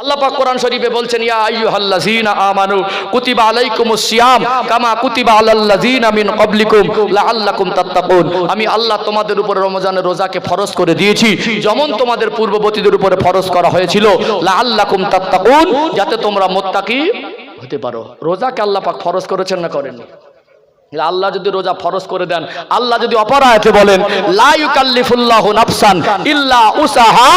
আল্লাহ পাক কোরআন শরীফে বলছেন, ইয়া আইয়ুহাল্লাযীনা আমানু কুতিবা আলাইকুমুস সিয়াম কামা কুতিবা আলাল্লাযীনা মিন ক্বাবলিকুম লাআল্লাকুম তাত্তাকুন। আমি আল্লাহ তোমাদের উপরে রমজানের রোজাকে ফরজ করে দিয়েছি, যেমন তোমাদের পূর্ববর্তীদের উপরে ফরজ করা হয়েছিল। লাআল্লাকুম তাত্তাকুন, যাতে তোমরা মুত্তাকি হতে পারো। রোজাকে আল্লাহ পাক ফরজ করেছেন না করেননি? আল্লাহ যদি রোজা ফরজ করে দেন, আল্লাহ যদি অপরায়তে বলেন, লা ইউকাল্লিফুল্লাহু নাফসান ইল্লা উসাহা,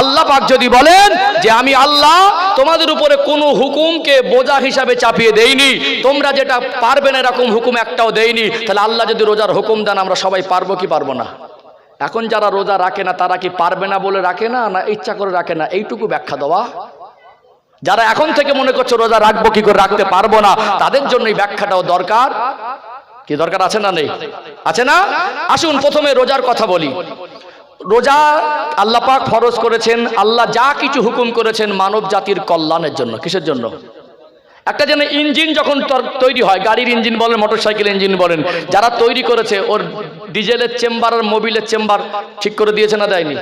আল্লাহ পাক যদি বলেন যে আমি আল্লাহ তোমাদের উপরে কোনো হুকুমকে বোঝা হিসাবে চাপিয়ে দেইনি, তোমরা যেটা পারবে না এরকম হুকুম একটাও দেইনি, তাহলে আল্লাহ যদি রোজার হুকুম দেন, আমরা সবাই পারব কি পারব না? এখন যারা রোজা রাখে না, তারা কি পারবে না বলে রাখে না না ইচ্ছা করে রাখে না? এইটুকু ব্যাখ্যা দেওয়া। যারা এখন থেকে মনে করছে রোজা রাখব কি করে, রাখতে পারব না, তাদের জন্য এই ব্যাখ্যাটাও দরকার। কি দরকার আছে না নেই? আছে না? আসুন, প্রথমে রোজার কথা বলি। রোজা আল্লাহ পাক ফরজ করেছেন, আল্লাহ যা কিছু হুকুম করেছেন মানব জাতির কল্যাণের জন্য। কিসের জন্য? একটা যেন ইঞ্জিন যখন তৈরি হয়, গাড়ির ইঞ্জিন বলেন মোটরসাইকেল ইঞ্জিন বলেন, যারা তৈরি করেছে, ওর ডিজেলের চেম্বার আর মোবিলের চেম্বার ঠিক করে দিয়েছে না দেয়নি?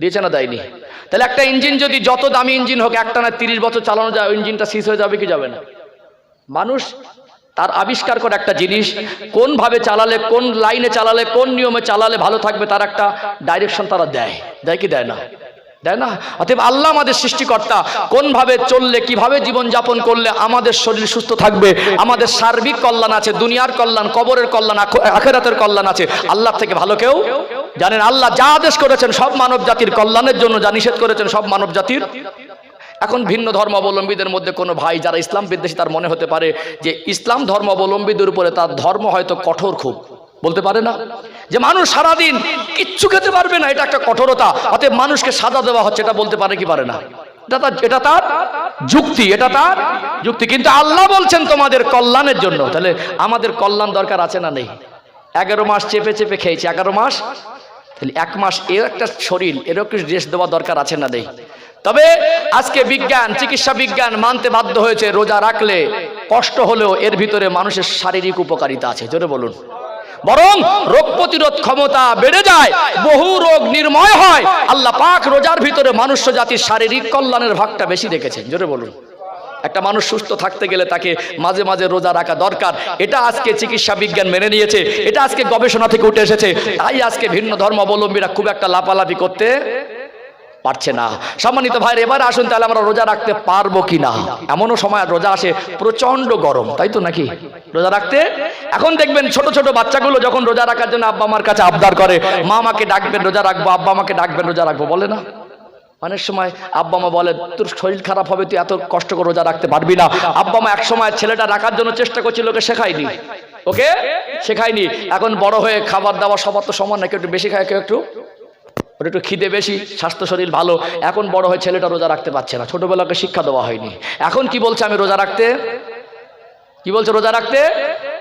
দিয়েছে না দেয়নি? তাহলে একটা ইঞ্জিন যদি যত দামি ইঞ্জিন হোক একটা না তিরিশ বছর চালানো যায় ইঞ্জিনটা শেষ হয়ে যাবে কি যাবে না? মানুষ তার আবিষ্কার করে একটা জিনিস কোন ভাবে চালালে, কোন লাইনে চালালে, কোন নিয়মে চালালে ভালো থাকবে তার একটা ডাইরেকশন তারা দেয়। দেয় কি দেয় না? দেয় না? অতএব আল্লাহ আমাদের সৃষ্টিকর্তা কোন ভাবে চললে, কীভাবে জীবন যাপন করলে আমাদের শরীর সুস্থ থাকবে, আমাদের সার্বিক কল্যাণ আছে, দুনিয়ার কল্যাণ, কবরের কল্যাণ, আখ- আখেরাতের কল্যাণ আছে, আল্লাহ থেকে ভালো কেউ জানেন, আল্লাহ যা আদেশ করেছেন সব মানব জাতির কল্যাণের জন্য যা নিষেধ করেছেন সব মানব জাতির এখন ভিন্ন ধর্মাবলম্বীদের মধ্যে কোনো ভাই যারা ইসলাম বিদ্বেষী, তার মনে হতে পারে যে ইসলাম ধর্মাবলম্বীদের উপরে তার ধর্ম হয়তো কঠোর খুব। বলতে পারে না? যে মানুষ সারাদিন কিচ্ছু খেতে পারবে না, এটা একটা কঠোরতা। অতএব মানুষকে সাজা দেওয়া হচ্ছে, এটা বলতে পারে কি পারে না? এটা তার এটা তার যুক্তি, এটা তার যুক্তি। কিন্তু আল্লাহ বলছেন তোমাদের কল্যাণের জন্য। তাহলে আমাদের কল্যাণ দরকার আছে না নেই? এগারো মাস চেপে চেপে খেয়েছি, এগারো মাস? তাহলে এক মাস এর একটা শরীর এরও কিছু রেস্ট দেওয়া দরকার আছে না নেই? তবে আজকে বিজ্ঞান, চিকিৎসা বিজ্ঞান মানতে বাধ্য হয়েছে, রোজা রাখলে কষ্ট হলেও এর ভিতরে মানুষের শারীরিক উপকারিতা আছে, জোরে বলুন। বরং রোগ প্রতিরোধ ক্ষমতা বেড়ে যায়, বহু রোগ নির্ময় হয়। আল্লাহ পাক রোজার ভিতরে মনুষ্য জাতির শারীরিক কল্যাণের ভাগটা বেশি রেখেছেন জোরে বলুন। একটা মানুষ সুস্থ থাকতে গেলে তাকে মাঝে মাঝে রোজা রাখা দরকার। এটা আজকে চিকিৎসা বিজ্ঞান মেনে নিয়েছে, এটা আজকে গবেষণা থেকে উঠে এসেছে। তাই আজকে ভিন্ন ধর্মাবলম্বীরা খুব একটা লাপালাপি করতে পারছে না। সম্মানিত ভাইয়ের, এবার আসুন তাহলে আমরা রোজা রাখতে পারব কি না এমনও সময় রোজা আসে প্রচণ্ড গরম, তাই তো নাকি? রোজা রাখতে? এখন দেখবেন ছোট ছোট বাচ্চাগুলো যখন রোজা রাখার জন্য আব্বা আমার কাছে আবদার করে, মা আমাকে ডাকবেন, রোজা রাখব, আব্বা আমাকে ডাকবেন, রোজা রাখব, বলে না? অনেক সময় আব্বা মা বলে, তোর শরীর খারাপ হবে, তুই এত কষ্ট করে রোজা রাখতে পারবি না। আব্বা মা এক সময় ছেলেটা রাখার জন্য চেষ্টা করছিল, ওকে শেখায়নি। ওকে? শেখায়নি। এখন বড় হয়ে খাবার দাবার সবার তো সমান না কেউ একটু বেশি খায় কেউ একটু? ওর একটু খিদে বেশি, স্বাস্থ্য শরীর ভালো। এখন বড় হয়ে ছেলেটা রোজা রাখতে পারছে না। ছোটবেলাকে শিক্ষা দেওয়া হয়নি। এখন কি বলছে আমি রোজা রাখতে? কি বলছে রোজা রাখতে?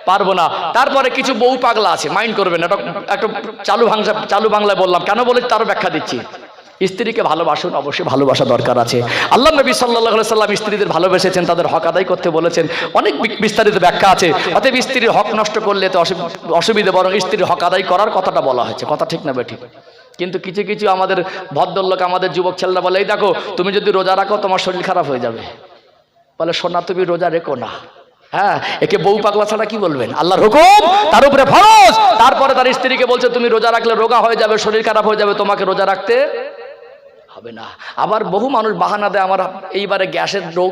পারব না। তারপরে কিছু বউ পাগলা আছে, মাইন্ড করবেন এটা একটা চালু ভাংসা চালু বাংলায় বললাম। কেন বলে? তারও ব্যাখ্যা দিচ্ছি। স্ত্রীকে ভালোবাসুন, অবশ্যই ভালোবাসা দরকার আছে। আল্লাহ নবী সাল্লাহ সাল্লাম স্ত্রীদের ভালোবেসেছেন, তাদের হক আদায় করতে বলেছেন। অনেক বিস্তারিত ব্যাখ্যা আছে। অতএব স্ত্রীর হক নষ্ট করলে তো অসু- অসুবিধে, বরং স্ত্রীর হক আদায় করার কথাটা বলা হয়েছে। কথা ঠিক না বেঠিক কিন্তু কিছু কিছু আমাদের ভদ্রলোক, আমাদের যুবক ছেলেরা বলে, এই দেখো, তুমি যদি রোজা রাখো, তোমার শরীর খারাপ হয়ে যাবে। বলে, সোনা, তুমি রোজা রেখো না। হ্যাঁ একে বউ পাগলা ছাড়া কি বলবেন? আল্লাহর হুকুম, তার উপরে ফরজ তারপরে তার স্ত্রীকে বলছে, তুমি রোজা রাখলে রোগা হয়ে যাবে, শরীর খারাপ হয়ে যাবে, তোমাকে রোজা রাখতে হবে না। আবার বহু মানুষ বাহানা দেয়, আমার এইবারে গ্যাসের রোগ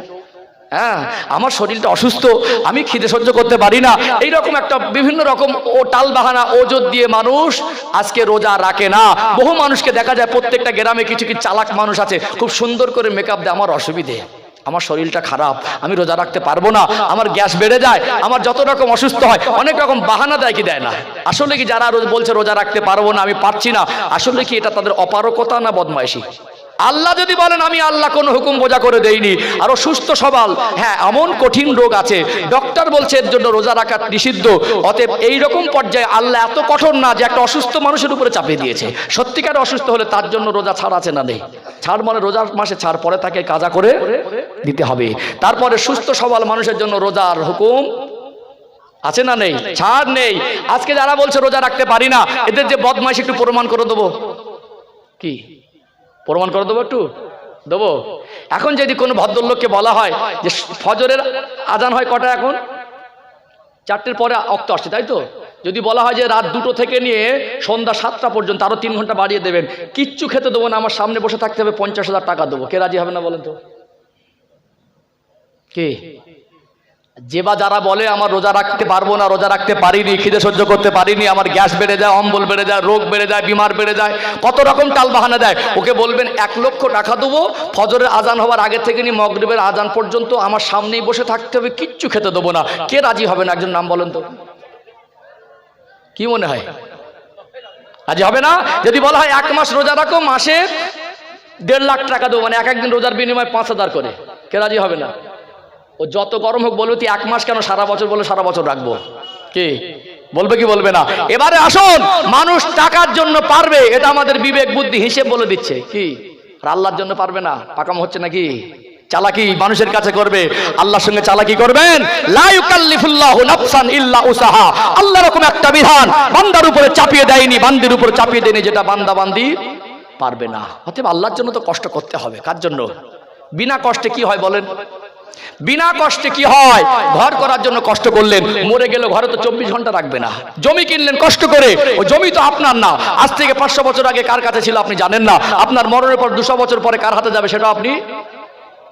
হ্যাঁ আমার শরীরটা অসুস্থ, আমি খিদে সহ্য করতে পারি না। এইরকম একটা বিভিন্ন রকম ও টাল বাহানা, ওজোর দিয়ে মানুষ আজকে রোজা রাখে না। বহু মানুষকে দেখা যায় প্রত্যেকটা গ্রামে কিছু কিছু চালাক মানুষ আছে, খুব সুন্দর করে মেকআপ দেয়, আমার অসুবিধে। আমার শরীরটা খারাপ, আমি রোজা রাখতে পারব না, আমার গ্যাস বেড়ে যায়, আমার যত রকম অসুস্থ হয়, অনেক রকম বাহানা দেয় কি দেয় না। আসলে কি যারা বলছে রোজা রাখতে পারব না, আমি পারছি না, আসলে কি এটা তাদের অপারকতা না বদমাইশি? আল্লাহ যদি বলেন, আমি আল্লাহ কোনো হুকুম বোঝা করে দেইনি। আরও সুস্থ সবাল। হ্যাঁ এমন কঠিন রোগ আছে। ডক্টর বলছে, এর জন্য রোজা রাখা নিষিদ্ধ। অতএব এইরকম পর্যায়ে আল্লাহ এত কঠোর না যে একটা অসুস্থ মানুষের উপরে চাপিয়ে দিয়েছে। সত্যিকার অসুস্থ হলে তার জন্য রোজা ছাড় আছে না নেই? ছাড় মানে রোজার মাসে ছাড়, পরে তাকে কাজা করে দিতে হবে। তারপরে সুস্থ সবল মানুষের জন্য রোজার হুকুম আছে না নেই? ছাড় নেই। আজকে যারা বলছে, রোজা রাখতে পারি না, এদের যে বদমাইশ একটু প্রমাণ করে দেবো। কি? প্রমাণ করে দেবো একটু? দেবো? এখন যদি কোনো ভদ্রলোককে বলা হয় যে ফজরের আজান হয় কটা এখন? চারটের পরে অক্ত আসছে, তাই তো? যদি বলা হয় যে রাত দুটো থেকে নিয়ে সন্ধ্যা সাতটা পর্যন্ত আরও তিন ঘণ্টা বাড়িয়ে দেবেন, কিচ্ছু খেতে দেবো না, আমার সামনে বসে থাকতে হবে, পঞ্চাশ হাজার টাকা দেবো। কে রাজি হবে না বলেন তো? কে? যে বা যারা বলে, আমার রোজা রাখতে পারব না, রোজা রাখতে পারিনি, খিদে সহ্য করতে পারিনি, আমার গ্যাস বেড়ে যায়, অম্বল বেড়ে যায়, রোগ বেড়ে যায়, বিমার বেড়ে যায়, কত রকম টাল বাহানা দেয়। ওকে বলবেন, এক লক্ষ টাকা দেবো, ফজরের আজান হওয়ার আগে থেকে নিয়ে মগরিবের আজান পর্যন্ত আমার সামনেই বসে থাকতে হবে, কিচ্ছু খেতে দেবো না। কে রাজি হবে না একজন নাম বলেন তো? কি মনে হয়? রাজি হবে না? যদি বলা হয় এক মাস রোজা রাখো, মাসে দেড় লাখ টাকা দেবো মানে এক একদিন রোজার বিনিময়ে পাঁচ হাজার করে। কে রাজি হবে না? ও যত গরম হোক বলবে, তুই এক মাস কেন সারা বছর বলে সারা বছর রাখব? কি? বলবে কি বলবে না? এবারে আসুন, মানুষ টাকার জন্য পারবে, এটা আমাদের বিবেক বুদ্ধি হিসেব বলে দিচ্ছে। কি? আল্লাহর জন্য পারবে না? পাকাম হচ্ছে নাকি? চালাকি মানুষের কাছে করবে। আল্লাহর সঙ্গে চালাকি করবেন? নাফসান ইল্লা উসাহা। আল্লাহ রকম একটা বিধান বান্দার উপরে চাপিয়ে দেয়নি, বান্দির উপরে চাপিয়ে দেয়নি, যেটা বান্দা বান্দি পারবে না। অতএব আল্লাহর জন্য তো কষ্ট করতে হবে। কার জন্য? বিনা কষ্টে কি হয় বলেন? বিনা কষ্টে কি হয়? ঘর করার জন্য কষ্ট করলেন, মরে গেলে ঘরে তো চব্বিশ ঘণ্টা রাখবে না। জমি কিনলেন কষ্ট করে ও জমি তো আপনার না। আজ থেকে পাঁচশো বছর আগে কার কাছে ছিল আপনি জানেন না। আপনার মরণের পর দুশো বছর পরে কার হাতে যাবে সেটা আপনি?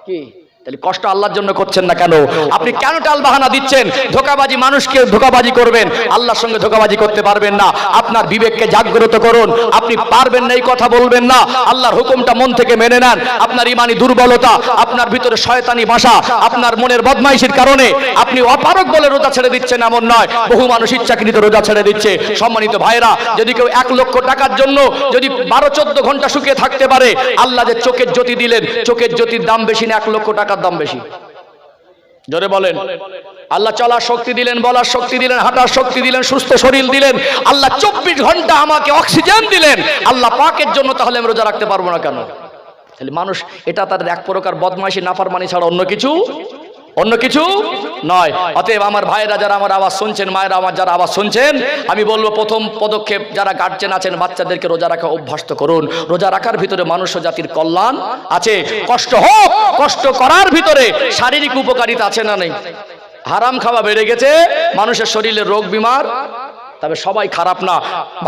কি? তাহলে কষ্ট আল্লাহর জন্য করছেন না কেন? আপনি কেন টাল বাহানা দিচ্ছেন? ধোকাবাজি মানুষকে ধোকাবাজি করবেন। আল্লাহর সঙ্গে ধোকাবাজি করতে পারবেন না। আপনার বিবেককে জাগ্রত করুন। আপনি পারবেন না এই কথা বলবেন না। আল্লাহর হুকুমটা মন থেকে মেনে নেন। আপনার ইমানি দুর্বলতা, আপনার ভিতরে শয়তানি ভাষা, আপনার মনের বদমাইশির কারণে আপনি অপারক বলে রোজা ছেড়ে দিচ্ছেন এমন নয়। বহু মানুষ ইচ্ছাকৃত রোজা ছেড়ে দিচ্ছে। সম্মানিত ভাইরা যদি কেউ এক লক্ষ টাকার জন্য যদি বারো চোদ্দ ঘণ্টা শুকিয়ে থাকতে পারে, আল্লাহ যে চোখের জ্যোতি দিলেন, চোখের জ্যোতির দাম বেশি না এক লক্ষ টাকার দাম বেশি। জোরে বলেন। আল্লাহ চলার শক্তি দিলেন, বলার শক্তি দিলেন, হাঁটার শক্তি দিলেন, সুস্থ শরীর দিলেন। আল্লাহ চব্বিশ ঘণ্টা আমাকে অক্সিজেন দিলেন। আল্লাহ পাকের জন্য তাহলে আমি রোজা রাখতে পারব না কেন? তাহলে মানুষ, এটা তাদের এক প্রকার বদমাইশি নাফার মানি ছাড়া অন্য কিছু অন্য কিছু নয়। অতএব আমার ভাইয়েরা যারা আমার আওয়াজ শুনছেন, মায়েরা আমার যারা আওয়াজ শুনছেন, আমি বলব প্রথম পদক্ষেপ, যারা গার্জেন আছেন, বাচ্চাদেরকে রোজা রাখা অভ্যস্ত করুন। রোজা রাখার ভিতরে মানুষ জাতির কল্যাণ আছে। কষ্ট হোক, কষ্ট করার ভিতরে শারীরিক উপকারিতা আছে না নেই? হারাম খাওয়া বেড়ে গেছে, মানুষের শরীরে রোগ বিমার, তবে সবাই খারাপ না।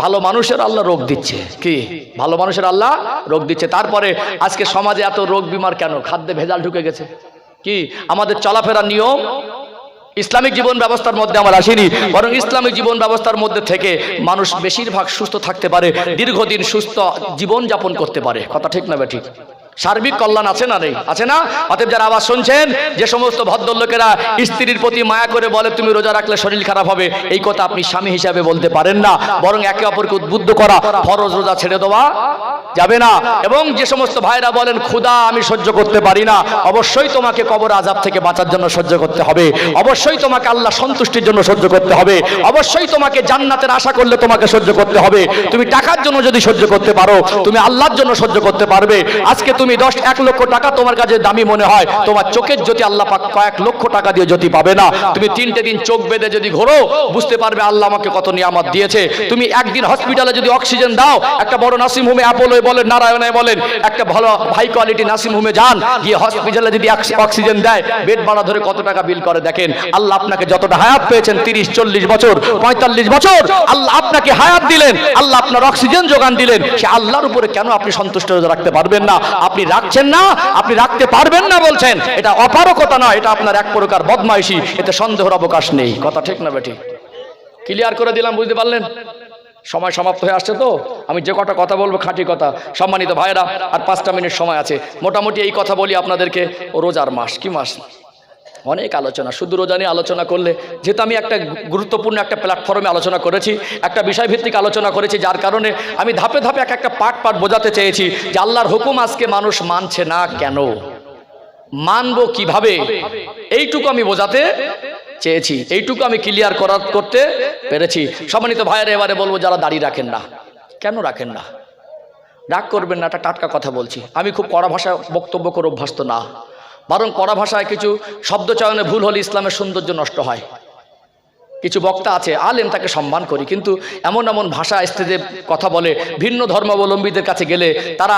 ভালো মানুষের আল্লাহ রোগ দিচ্ছে। কি? ভালো মানুষের আল্লাহ রোগ দিচ্ছে। তারপরে আজকে সমাজে এত রোগ বিমার কেন? খাদ্যে ভেজাল ঢুকে গেছে। কি? আমাদের চলাফেরা নিয়ম ইসলামিক জীবন ব্যবস্থার মধ্যে আমার আসেনি, বরং ইসলামিক জীবন ব্যবস্থার মধ্যে থেকে মানুষ বেশিরভাগ সুস্থ থাকতে পারে, দীর্ঘদিন সুস্থ জীবন যাপন করতে পারে। কথা ঠিক না ঠিক? সার্বিক কল্যাণ আছে না নেই? আছে না? অতএব যারা আবার শুনছেন, যে সমস্ত ভদ্রলোকেরা স্ত্রীর প্রতি মায়া করে বলে, তুমি রোজা রাখলে শরীর খারাপ হবে, এই কথা আপনি স্বামী হিসাবে বলতে পারেন না। বরং একে অপরকে উদ্বুদ্ধ করা, ফরজ রোজা ছেড়ে দেওয়া যাবে না। এবং যে সমস্ত ভাইরা বলেন ক্ষুদা আমি সহ্য করতে পারি না। অবশ্যই তোমাকে কবর আজাব থেকে বাঁচার জন্য সহ্য করতে হবে। অবশ্যই তোমাকে আল্লাহ সন্তুষ্টির জন্য সহ্য করতে হবে। অবশ্যই তোমাকে জান্নাতের আশা করলে তোমাকে সহ্য করতে হবে। তুমি টাকার জন্য যদি সহ্য করতে পারো, তুমি আল্লাহর জন্য সহ্য করতে পারবে। আজকে তুমি দশ, এক লক্ষ টাকা তোমার কাছে দামি মনে হয়। তোমার চোখের জ্যোতি আল্লাহ পাক কয়েক লক্ষ টাকা দিয়ে জ্যোতি পাবে না। তুমি তিনটে দিন চোখ বেঁধে যদি ঘোরো, বুঝতে পারবে আল্লাহ আমাকে কত নিয়ামত দিয়েছে। তুমি একদিন হসপিটালে যদি অক্সিজেন দাও, একটা বড় নার্সিং হোমে অ্যাপোলোয় বলেন নারায়ণে বলেন, একটা ভালো হাই কোয়ালিটি নার্সিং হোমে যান, গিয়ে হসপিটালে যদি অক্সিজেন দেয় বেড ভাড়া ধরে কত টাকা বিল করে দেখেন। আল্লাহ আপনাকে যতটা হায়াত পেয়েছেন, তিরিশ, চল্লিশ বছর, পঁয়তাল্লিশ বছর, আল্লাহ আপনাকে হায়াত দিলেন, আল্লাহ আপনার অক্সিজেন যোগান দিলেন। সে আল্লাহর উপরে কেন আপনি সন্তুষ্ট রাখতে পারবেন না? আপনি রাখছেন না, আপনি রাখতে পারবেন না বলছেন। এটা অপারকতা নয়, এটা আপনার এক প্রকার বদমাইশি, এতে সন্দেহর অবকাশ নেই। কথা ঠিক না বেটি ক্লিয়ার করে দিলাম, বুঝতে পারলেন? সময় সমাপ্ত হয়ে আসছে তো? আমি যে কটা কথা বলব, খাঁটি কথা। সম্মানিত ভাইরা আর পাঁচটা মিনিট সময় আছে। মোটামুটি এই কথা বলি আপনাদেরকে, রোজার মাস, কি মাস? অনেক আলোচনা, শুধু রোজা নিয়ে আলোচনা করলে। যেহেতু আমি একটা গুরুত্বপূর্ণ একটা প্ল্যাটফর্মে আলোচনা করেছি, একটা বিষয়ভিত্তিক আলোচনা করেছি, যার কারণে আমি ধাপে ধাপে এক একটা পাট পাট বোঝাতে চেয়েছি যে আল্লাহর হুকুম আজকে মানুষ মানছে না কেন? মানবো কীভাবে? এইটুকু আমি বোঝাতে চেয়েছি, এইটুকু আমি ক্লিয়ার করার করতে পেরেছি। সম্মানিত ভাইয়ের, এবারে বলব, যারা দাড়ি রাখেন না, কেন রাখেন না? রাগ করবেন না, একটা টাটকা কথা বলছি। আমি খুব কড়া ভাষায় বক্তব্য করে অভ্যস্ত না। বরং কড়া ভাষায় কিছু শব্দ চয়নে ভুল হলে ইসলামের সৌন্দর্য নষ্ট হয়। কিছু বক্তা আছে, আলেম তাকে সম্মান করি, কিন্তু এমন এমন ভাষা স্ত্রীদের কথা বলে, ভিন্ন ধর্মাবলম্বীদের কাছে গেলে তারা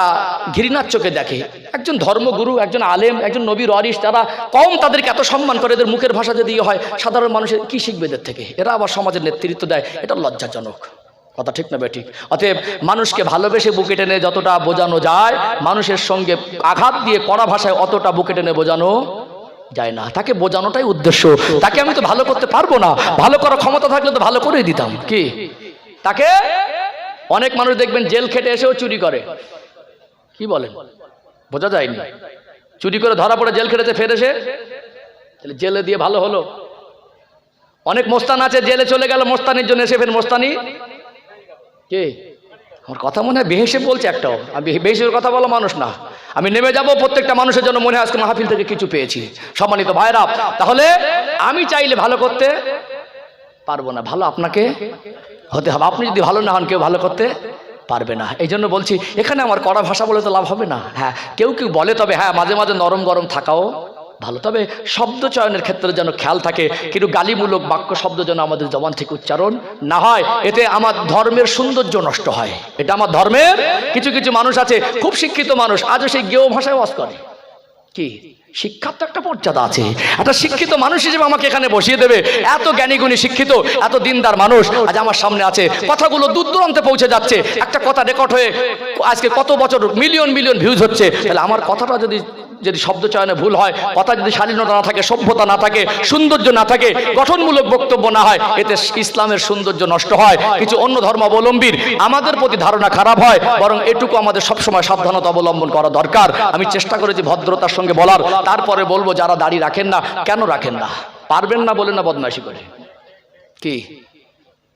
ঘৃণার চোখে দেখে। একজন ধর্মগুরু, একজন আলেম, একজন নবীর অরিস তারা কম তাদেরকে এত সম্মান করে, এদের মুখের ভাষা যদি ইয়ে হয়, সাধারণ মানুষের কি শিখবে এদের থেকে? এরা আবার সমাজের নেতৃত্ব দেয়, এটা লজ্জাজনক। কথা ঠিক না বেঠিক অতএব মানুষকে ভালোবেসে বুকে টেনে যতটা বোঝানো যায়, মানুষের সঙ্গে আঘাত দিয়ে কড়া ভাষায় অতটা বুকে টেনে বোঝানো যায় না। তাকে বোঝানোটাই উদ্দেশ্য। তাকে আমি তো ভালো করতে পারব না। ভালো করার ক্ষমতা থাকলে তো ভালো করেই দিতাম। কি? তাকে অনেক মানুষ দেখবেন জেল খেটে এসেও চুরি করে। কি বলেন? বোঝা যায়নি। চুরি করে ধরা পড়ে জেল খেটেছে, ফের এসে? তাহলে জেলে দিয়ে ভালো হলো। অনেক মোস্তান আছে, জেলে চলে গেল, মোস্তানির জন্য এসে ফের মোস্তানি। কে? আমার কথা মনে হয় বেহেসে বলছে একটাও। আমি বেহেসের কথা বলা মানুষ না। আমি নেমে যাব, প্রত্যেকটা মানুষের জন্য মনে হয় আজকে মাহফিল থেকে কিছু পেয়েছি। সম্মানিত ভাইরা তাহলে আমি চাইলে ভালো করতে পারব না। ভালো আপনাকে হতে হবে। আপনি যদি ভালো না হন, কেউ ভালো করতে পারবে না। এই জন্য বলছি, এখানে আমার কড়া ভাষা বলে তো লাভ হবে না। হ্যাঁ কেউ কেউ বলে তবে হ্যাঁ মাঝে মাঝে নরম গরম থাকাও ভালো। তবে শব্দ চয়নের ক্ষেত্রে যেন খেয়াল থাকে, কিন্তু গালিমূলক বাক্য, শব্দ যেন আমাদের জবান থেকে উচ্চারণ না হয়, এতে আমার ধর্মের সৌন্দর্য নষ্ট হয়। এটা আমার ধর্মের কিছু কিছু মানুষ আছে, খুব শিক্ষিত মানুষ, আজও সেই গেও ভাষায় বাস করে। কি? শিক্ষার তো একটা মর্যাদা আছে। একটা শিক্ষিত মানুষ হিসেবে আমাকে এখানে বসিয়ে দেবে। এত জ্ঞানীগুণী শিক্ষিত, এত দিনদার মানুষ আজ আমার সামনে আছে। কথাগুলো দূর দূরান্তে পৌঁছে যাচ্ছে। একটা কথা রেকর্ড হয়ে আজকে কত বছর, মিলিয়ন মিলিয়ন ভিউজ হচ্ছে। তাহলে আমার কথাটা যদি যদি শব্দ চয়নে ভুল হয়, কথা যদি শালীনতা না থাকে, সভ্যতা না থাকে, সৌন্দর্য না থাকে, গঠনমূলক বক্তব্য না হয়, এতে ইসলামের সৌন্দর্য নষ্ট হয়। কিছু অন্য ধর্মাবলম্বীর আমাদের প্রতি ধারণা খারাপ হয়, বরং এটুকু আমাদের সবসময় সাবধানতা অবলম্বন করা দরকার। আমি চেষ্টা করেছি ভদ্রতার সঙ্গে বলার, তারপরে বলব, যারা দাড়ি রাখেন না, কেন রাখেন না? পারবেন না বলে না বদমাইশি করে? কি?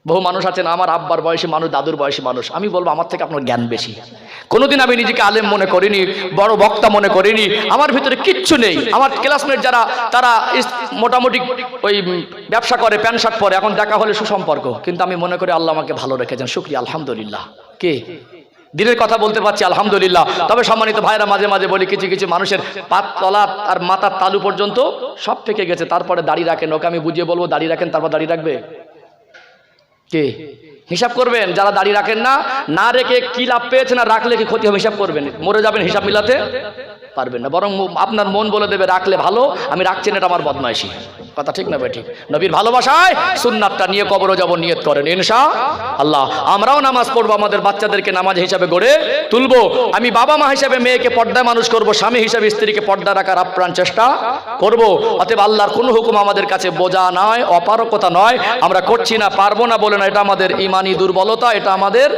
বহু মানুষ আছেন, আমার আব্বার বয়সী মানুষ, দাদুর বয়সী মানুষ। আমি বলব, আমার থেকে আপনার জ্ঞান বেশি। কোনোদিন আমি নিজেকে আলেম মনে করিনি, বড় বক্তা মনে করিনি, আমার ভিতরে কিচ্ছু নেই। আমার ক্লাসমেট যারা, তারা মোটামুটি ওই ব্যবসা করে, প্যান্ট শার্ট পরে, এখন দেখা হলে সুসম্পর্ক। কিন্তু আমি মনে করি আল্লাহ আমাকে ভালো রেখেছেন। শুক্রিয়া, আলহামদুলিল্লাহ। কে? দিনের কথা বলতে পারছি, আলহামদুলিল্লাহ। তবে সম্মানিত ভাইরা মাঝে মাঝে বলি, কিছু কিছু মানুষের পাত তলা আর মাথার তালু পর্যন্ত সব থেকে গেছে। তারপরে দাড়ি রাখেন, ওকে আমি বুঝিয়ে বলব, দাড়ি রাখেন, তারপর দাড়ি রাখবে? কে? হিসাব করবেন, যারা দাড়ি রাখেন না না রেখে কি লাভ পেয়েছে না রাখলে কি ক্ষতি হবে, হিসাব করবেন। মরে যাবেন হিসাব মিলাতে। পারবেন না। বরং আপনার মন বলে দেবে, রাখলে ভালো, আমি রাখছি না, এটা আমার বদমাইশি। কথা ঠিক না ঠিক। নবীর ভালোবাসায় সুন্নাতটা নিয়ে কবরও যাব, নিয়ত করেন। ইনশা আল্লাহ, আমরাও নামাজ পড়ব, আমাদের বাচ্চাদেরকে নামাজ হিসাবে গড়ে তুলবো। আমি বাবা মা হিসাবে মেয়েকে পর্দায় মানুষ করব, স্বামী হিসাবে স্ত্রীকে পর্দা রাখার আপ্রাণ চেষ্টা করব। অতএব আল্লাহর কোনো হুকুম আমাদের কাছে বোঝা নয়, অপারকতা নয়। আমরা করছি না, পারব না বলে না এটা আমাদের ইমানি দুর্বলতা, এটা আমাদের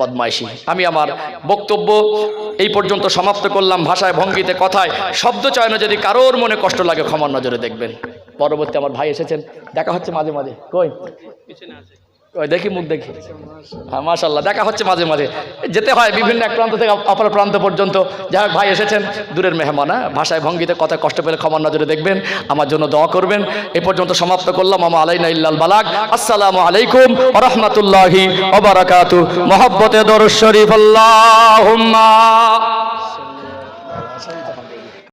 বদমাইশি আমি আমার বক্তব্য এই পর্যন্ত সমাপ্ত করলাম। ভাষায় ভঙ্গিতে কথায় শব্দ চয়নে যদি কারোর মনে কষ্ট লাগে ক্ষমার নজরে দেখবেন। পরবর্তী আমার ভাই এসেছেন। দেখা হচ্ছে মাঝে মাঝে। কই? ওই দেখি মুখ দেখি। হ্যাঁ মাশাল্লাহ দেখা হচ্ছে মাঝে মাঝে। যেতে হয় বিভিন্ন এক প্রান্ত থেকে, অপর প্রান্ত পর্যন্ত। যাই ভাই এসেছেন, দূরের মেহমান হ্যাঁ? ভাষায় ভঙ্গিতে কথা কষ্ট পেলে ক্ষমার নজরে দেখবেন। আমার জন্য দোয়া করবেন। এ পর্যন্ত সমাপ্ত করলাম। আমা আলাইনা ইল্লাল বালাক আসসালামু আলাইকুম রহমতুল্লাহি ওবারাকাতু মহব্বতে দরুদ শরীফ। আল্লাহুম্মা